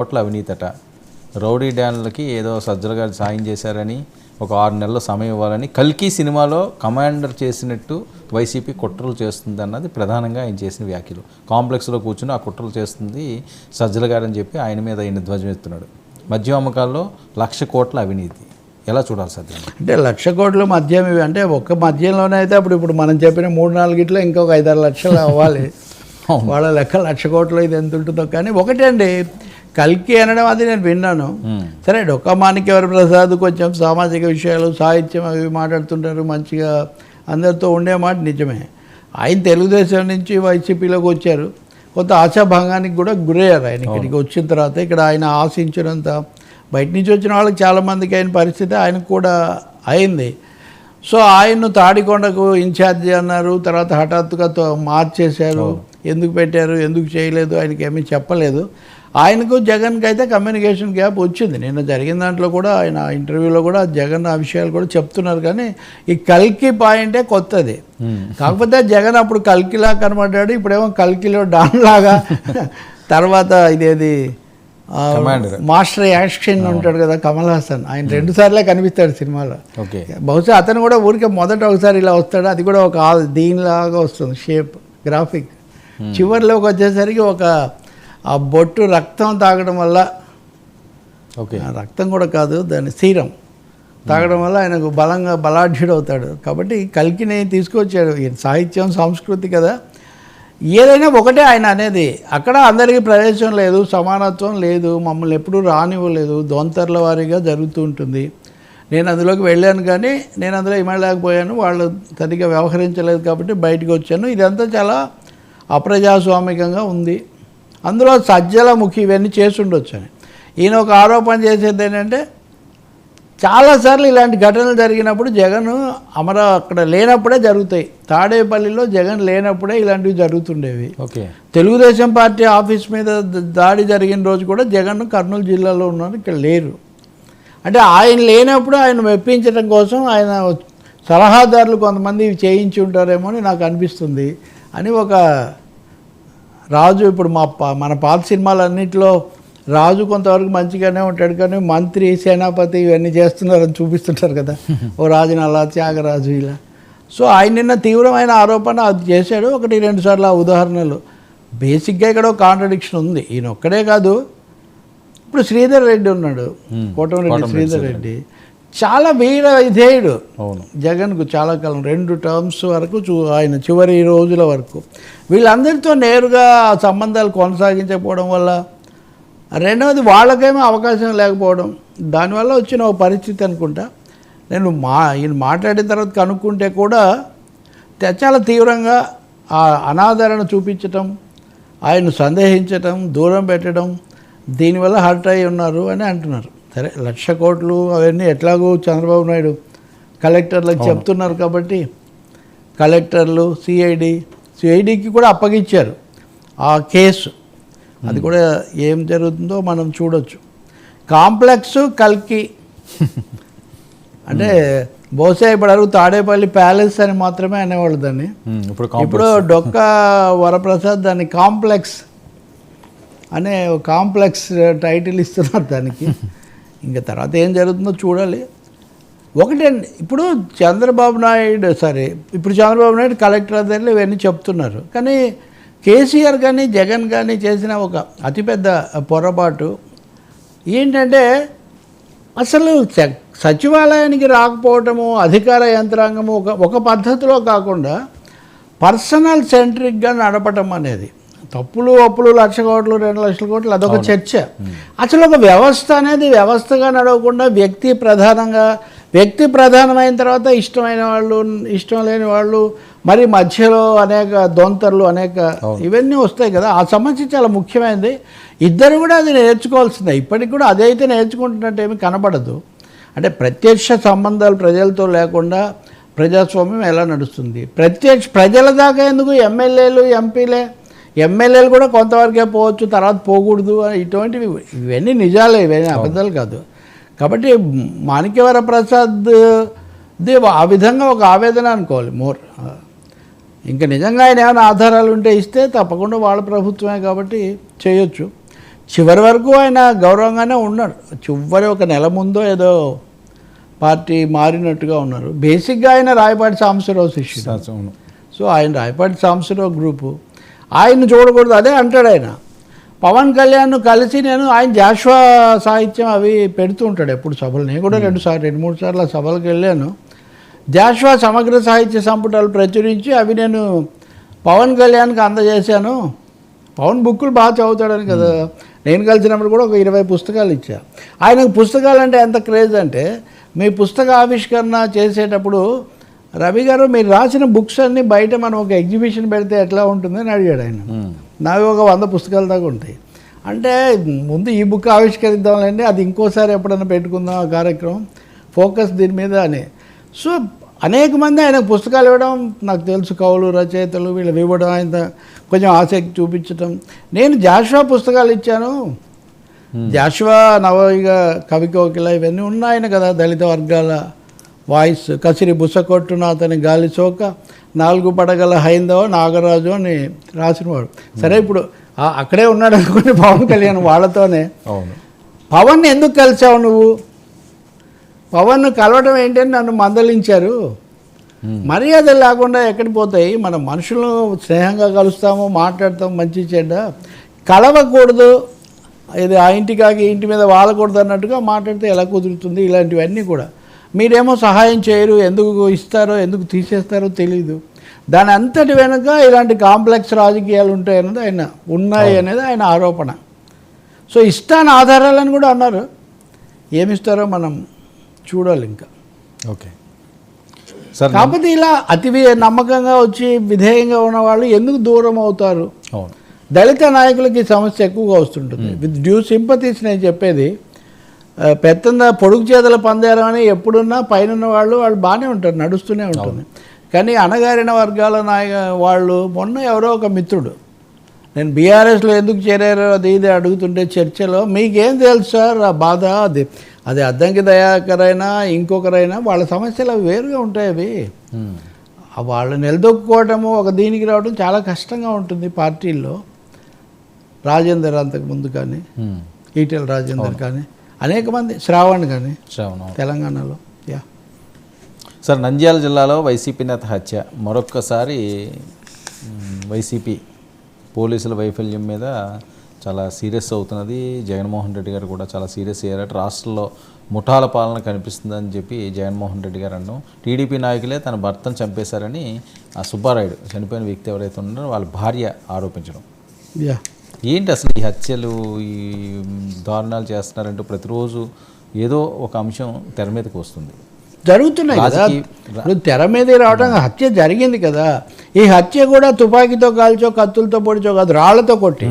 కోట్ల అవినీతట. రౌడీ డ్యాన్లకి ఏదో సజ్జల గారు సాయం చేశారని ఒక ఆరు నెలల సమయం ఇవ్వాలని కల్కి సినిమాలో కమాండర్ చేసినట్టు వైసీపీ కుట్రలు చేస్తుంది అన్నది ప్రధానంగా ఆయన చేసిన వ్యాఖ్యలు. కాంప్లెక్స్లో కూర్చుని ఆ కుట్రలు చేస్తుంది సజ్జల గారు అని చెప్పి ఆయన మీద ఆయన ధ్వజం ఎత్తున్నాడు మద్యం అమ్మకాల్లో లక్ష కోట్ల అవినీతి. ఎలా చూడాలి సజ్జల అంటే లక్ష కోట్ల మద్యం ఇవి అంటే ఒక్క మద్యంలోనే అయితే అప్పుడు ఇప్పుడు మనం చెప్పిన మూడు నాలుగిట్లో ఇంకొక ఐదారు లక్షలు అవ్వాలి. వాళ్ళ లెక్క లక్ష కోట్లు ఇది ఎంత ఉంటుందో. కానీ ఒకటే అండి కల్కి అనడం అది నేను విన్నాను. సరే డొక్క మాణిక్యవర ప్రసాద్ కొంచెం సామాజిక విషయాలు సాహిత్యం అవి మాట్లాడుతుంటారు మంచిగా అందరితో ఉండే మాట నిజమే. ఆయన తెలుగుదేశం నుంచి వైసీపీలోకి వచ్చారు. కొంత ఆశాభంగానికి కూడా గురయ్యారు ఆయన ఇక్కడికి వచ్చిన తర్వాత. ఇక్కడ ఆయన ఆశించినంత బయట నుంచి వచ్చిన వాళ్ళకి చాలామందికి అయిన పరిస్థితి ఆయనకు కూడా అయింది. సో ఆయన్ను తాడికొండకు ఇన్ఛార్జి అన్నారు. తర్వాత హఠాత్తుగా తో- మార్చేశారు. ఎందుకు పెట్టారు? ఎందుకు చేయలేదు? ఆయనకి ఏమీ చెప్పలేదు. ఆయనకు జగన్కి అయితే కమ్యూనికేషన్ గ్యాప్ వచ్చింది. నిన్న జరిగిన దాంట్లో కూడా ఆయన ఇంటర్వ్యూలో కూడా జగన్ ఆ విషయాలు కూడా చెప్తున్నారు కానీ ఈ కల్కి పాయింటే కొత్తది. కాకపోతే జగన్ అప్పుడు కల్కిలా కనబడ్డాడు ఇప్పుడేమో కల్కిలో డాన్ లాగా తర్వాత ఇదేది. మాస్టర్ యాక్షన్ ఉంటాడు కదా కమల్ హాసన్. ఆయన రెండు సార్లే కనిపిస్తాడు సినిమాలో. ఓకే. బహుశా అతను కూడా ఊరికే మొదట ఒకసారి ఇలా వస్తాడు అది కూడా ఒక దీనిలాగా వస్తుంది షేప్ గ్రాఫిక్. చివరిలోకి వచ్చేసరికి ఒక ఆ బొట్టు రక్తం తాగడం వల్ల ఓకే. రక్తం కూడా కాదు దాని సీరం తాగడం వల్ల ఆయనకు బలంగా బలాఢ్యుడు అవుతాడు. కాబట్టి కల్కిని తీసుకొచ్చాడు. సాహిత్యం సంస్కృతి కదా. ఏదైనా ఒకటే ఆయన అనేది. అక్కడ అందరికీ ప్రవేశం లేదు సమానత్వం లేదు మమ్మల్ని ఎప్పుడూ రానివ్వలేదు. దొంతర్ల వారీగా జరుగుతూ ఉంటుంది. నేను అందులోకి వెళ్ళాను కానీ నేను అందులో ఇమడలేకపోయాను. వాళ్ళు సరిగ్గా వ్యవహరించలేదు కాబట్టి బయటకు వచ్చాను. ఇదంతా చాలా అప్రజాస్వామికంగా ఉంది. అందులో సజ్జల ముఖి ఇవన్నీ చేసి ఉండొచ్చు అని. ఈయన ఒక ఆరోపణ చేసేది ఏంటంటే చాలాసార్లు ఇలాంటి ఘటనలు జరిగినప్పుడు జగన్ అమర అక్కడ లేనప్పుడే జరుగుతాయి. తాడేపల్లిలో జగన్ లేనప్పుడే ఇలాంటివి జరుగుతుండేవి. ఓకే. తెలుగుదేశం పార్టీ ఆఫీస్ మీద దాడి జరిగిన రోజు కూడా జగన్ కర్నూలు జిల్లాలో ఉన్నారు ఇక్కడ లేరు. అంటే ఆయన లేనప్పుడు ఆయన మెప్పించడం కోసం ఆయన సలహాదారులు కొంతమంది చేయించి ఉంటారేమో అని నాకు అనిపిస్తుంది అని ఒక రాజు ఇప్పుడు మా పా- మన పాత సినిమాలన్నింటిలో రాజు కొంతవరకు మంచిగానే ఉంటాడు కానీ మంత్రి సేనాపతి ఇవన్నీ చేస్తున్నారని చూపిస్తుంటారు కదా. ఓ రాజుని అలా త్యాగరాజు ఇలా. సో ఆయన నిన్న తీవ్రమైన ఆరోపణ అది చేశాడు. ఒకటి రెండు సార్లు ఆ ఉదాహరణలు. బేసిక్గా ఇక్కడ ఒక కాంట్రడిక్షన్ ఉంది. ఈయన ఒక్కడే కాదు. ఇప్పుడు శ్రీధర్ రెడ్డి ఉన్నాడు. కోటమిరెడ్డి శ్రీధర్ రెడ్డి. చాలా వీర విధేయుడు. అవును. జగన్కు చాలా కాలం రెండు టర్మ్స్ వరకు చూ ఆయన చివరి రోజుల వరకు. వీళ్ళందరితో నేరుగా సంబంధాలు కొనసాగించకపోవడం వల్ల రెండవది వాళ్ళకేమో అవకాశం లేకపోవడం. దానివల్ల వచ్చిన ఒక పరిస్థితి అనుకుంటా. నేను మా ఈయన మాట్లాడిన తర్వాత కనుక్కుంటే కూడా చాలా తీవ్రంగా ఆ అనాదరణ చూపించటం ఆయన సందేహించటం దూరం పెట్టడం దీనివల్ల హర్ట్ అయి ఉన్నారు అని అంటున్నారు. సరే లక్ష కోట్లు అవన్నీ ఎట్లాగో చంద్రబాబు నాయుడు కలెక్టర్లకు చెప్తున్నారు కాబట్టి కలెక్టర్లు సిఐడి సిఐడికి కూడా అప్పగించారు. ఆ కేసు అది కూడా ఏం జరుగుతుందో మనం చూడొచ్చు. కాంప్లెక్స్ కల్కి. అంటే బహుశా ఇప్పుడు అడుగు తాడేపల్లి ప్యాలెస్ అని మాత్రమే అనేవాళ్ళు దాన్ని. ఇప్పుడు ఇప్పుడు డొక్క వరప్రసాద్ దాన్ని కాంప్లెక్స్ అనే కాంప్లెక్స్ టైటిల్ ఇస్తున్నారు దానికి. ఇంకా తర్వాత ఏం జరుగుతుందో చూడాలి. ఒకటే ఇప్పుడు చంద్రబాబు నాయుడు సరే ఇప్పుడు చంద్రబాబు నాయుడు కలెక్టర్ దగ్గర ఇవన్నీ చెప్తున్నారు. కానీ కేసీఆర్ కానీ జగన్ కానీ చేసిన ఒక అతిపెద్ద పొరపాటు ఏంటంటే అసలు సచివాలయానికి రాకపోవటము అధికార యంత్రాంగము ఒక ఒక పద్ధతిలో కాకుండా పర్సనల్ సెంట్రిక్గా నడపటం అనేది. తప్పులు అప్పులు లక్ష కోట్లు రెండు లక్షల కోట్లు అదొక చర్చ. అసలు ఒక వ్యవస్థ అనేది వ్యవస్థగా నడవకుండా వ్యక్తి ప్రధానంగా వ్యక్తి ప్రధానమైన తర్వాత ఇష్టమైన వాళ్ళు ఇష్టం లేని వాళ్ళు మరి మధ్యలో అనేక దొంతర్లు అనేక ఇవన్నీ వస్తాయి కదా. ఆ సమస్య చాలా ముఖ్యమైనది. ఇద్దరు కూడా అది నేర్చుకోవాల్సిందే. ఇప్పటికి కూడా అదైతే నేర్చుకుంటున్నట్టు ఏమీ కనపడదు అంటే ప్రత్యక్ష సంబంధాలు ప్రజలతో లేకుండా ప్రజాస్వామ్యం ఎలా నడుస్తుంది? ప్రత్యక్ష ప్రజల దాకా ఎందుకు? ఎమ్మెల్యేలు ఎంపీలే ఎమ్మెల్యేలు కూడా కొంతవరకే పోవచ్చు తర్వాత పోకూడదు అని ఇటువంటివి ఇవన్నీ నిజాలే ఇవన్నీ అబద్ధాలు కాదు. కాబట్టి మాణిక్యవర ప్రసాద్ ఆ విధంగా ఒక ఆవేదన అనుకోవాలి మోర్. ఇంకా నిజంగా ఆయన ఏమైనా ఆధారాలు ఉంటే ఇస్తే తప్పకుండా వాళ్ళ ప్రభుత్వమే కాబట్టి చేయొచ్చు. చివరి వరకు ఆయన గౌరవంగానే ఉన్నాడు. చివరి ఒక నెల ముందో ఏదో పార్టీ మారినట్టుగా ఉన్నారు. బేసిక్గా ఆయన రాయపాటి సాంబశివరావు శిష్యుడు. సో ఆయన రాయపాటి సాంబశివరావు గ్రూపు. ఆయన చూడకూడదు. అదే అంటాడు ఆయన. పవన్ కళ్యాణ్ కలిసి నేను ఆయన జాషువా సాహిత్యం అవి పెడుతూ ఉంటాడు ఎప్పుడు సభలు. నేను కూడా రెండు సార్లు రెండు మూడు సార్లు ఆ సభలకు వెళ్ళాను. జాషువా సమగ్ర సాహిత్య సంపుటాలు ప్రచురించి అవి నేను పవన్ కళ్యాణ్కి అందజేశాను. పవన్ బుక్కులు బాగా చదువుతాడని కదా. నేను కలిసినప్పుడు కూడా ఒక ఇరవై పుస్తకాలు ఇచ్చా. ఆయనకు పుస్తకాలు అంటే ఎంత క్రేజ్ అంటే మీ పుస్తక ఆవిష్కరణ చేసేటప్పుడు రవి గారు మీరు రాసిన బుక్స్ అన్నీ బయట మనం ఒక ఎగ్జిబిషన్ పెడితే ఎట్లా ఉంటుందని అడిగాడు ఆయన. నావి ఒక వంద పుస్తకాల దాకా ఉంటాయి. అంటే ముందు ఈ బుక్ ఆవిష్కరిద్దాంలేండి అది ఇంకోసారి ఎప్పుడైనా పెట్టుకుందాం ఆ కార్యక్రమం. ఫోకస్ దీని మీద అని. సో అనేక మంది ఆయన పుస్తకాలు ఇవ్వడం నాకు తెలుసు. కవులు రచయితలు వీళ్ళు ఇవ్వడం ఆయన కొంచెం ఆసక్తి చూపించడం నేను జాషువా పుస్తకాలు ఇచ్చాను. జాషువా నవయుగ కవి కోకిల ఇవన్నీ ఉన్నాయని కదా దళిత వర్గాల వాయిస్ కసిరి బుసకొట్టున అతని గాలి చోక నాలుగు పడగల హైందవ నాగరాజు అని రాసినవాడు. సరే ఇప్పుడు అక్కడే ఉన్నాడు అనుకుని పవన్ కళ్యాణ్ వాళ్ళతోనే. పవన్ ఎందుకు కలిసావు నువ్వు? పవన్ కలవడం ఏంటని నన్ను మందలించారు. ఉమ్. మర్యాదలు లేకుండా ఎక్కడికి పోతాయి? మన మనుషులు స్నేహంగా కలుస్తాము మాట్లాడతాం మంచి చెడ్డ. కలవకూడదు. ఇది ఆ ఇంటి కాకి ఈ ఇంటి మీద వాలకూడదు అన్నట్టుగా మాట్లాడితే ఎలా కుదురుతుంది? ఇలాంటివన్నీ కూడా. మీరేమో సహాయం చేయరు ఎందుకు ఇస్తారో ఎందుకు తీసేస్తారో తెలియదు దాని అంతటి వెనుక ఇలాంటి కాంప్లెక్స్ రాజకీయాలు ఉంటాయన్నది ఆయన ఉన్నాయి అనేది ఆయన ఆరోపణ. సో ఇష్టాన్ని ఆధారాలని కూడా అన్నారు. ఏమిస్తారో మనం చూడాలి ఇంకా. ఓకే. సార్ కాకపోతే ఇలా అతి నమ్మకంగా వచ్చి విధేయంగా ఉన్న వాళ్ళు ఎందుకు దూరం అవుతారు? దళిత నాయకులకి సమస్య ఎక్కువగా వస్తుంటుంది. విత్ డ్యూ సింపతీస్ నేను చెప్పేది పెత్తంద పొడుగు చేతుల పందేరం అని ఎప్పుడున్నా పైన వాళ్ళు వాళ్ళు బాగానే ఉంటారు నడుస్తూనే ఉంటుంది. కానీ అణగారిన వర్గాల నాయ వాళ్ళు మొన్న ఎవరో ఒక మిత్రుడు నేను బీఆర్ఎస్లో ఎందుకు చేరారో అది ఇది అడుగుతుంటే చర్చలో మీకేం తెలుసు సార్? ఆ బాధ అది అది అద్దంకి దయాకరైనా ఇంకొకరైనా వాళ్ళ సమస్యలు అవి వేరుగా ఉంటాయి అవి. వాళ్ళు నిలదొక్కుకోవటము ఒక దీనికి రావడం చాలా కష్టంగా ఉంటుంది పార్టీల్లో. రాజేందర్ అంతకు ముందు కానీ. ఈటెల రాజేందర్ కానీ అనేక మంది శ్రావణ్ కానీ శ్రావణ్. తెలంగాణలో. యా. సార్ నంద్యాల జిల్లాలో వైసీపీ నేత హత్య. మరొక్కసారి వైసీపీ పోలీసుల వైఫల్యం మీద చాలా సీరియస్ అవుతున్నది. జగన్మోహన్ రెడ్డి గారు కూడా చాలా సీరియస్ అయ్యారట రాష్ట్రంలో ముఠాల పాలన కనిపిస్తుందని చెప్పి జగన్మోహన్ రెడ్డి గారు అన్నాం. టీడీపీ నాయకులే తన భర్తను చంపేశారని ఆ సుబ్బారాయుడు చనిపోయిన వ్యక్తి ఎవరైతే ఉన్నారో వాళ్ళ భార్య ఆరోపించడం. యా. ఏంటి అసలు ఈ హత్యలు ఈ దారుణాలు చేస్తున్నారంటూ ప్రతిరోజు ఏదో ఒక అంశం తెర మీదకి వస్తుంది. జరుగుతున్నాయి కదా. ఇప్పుడు తెర మీద రావడం హత్య జరిగింది కదా. ఈ హత్య కూడా తుపాకీతో కాల్చో కత్తులతో పొడిచో కాదు రాళ్ళతో కొట్టి.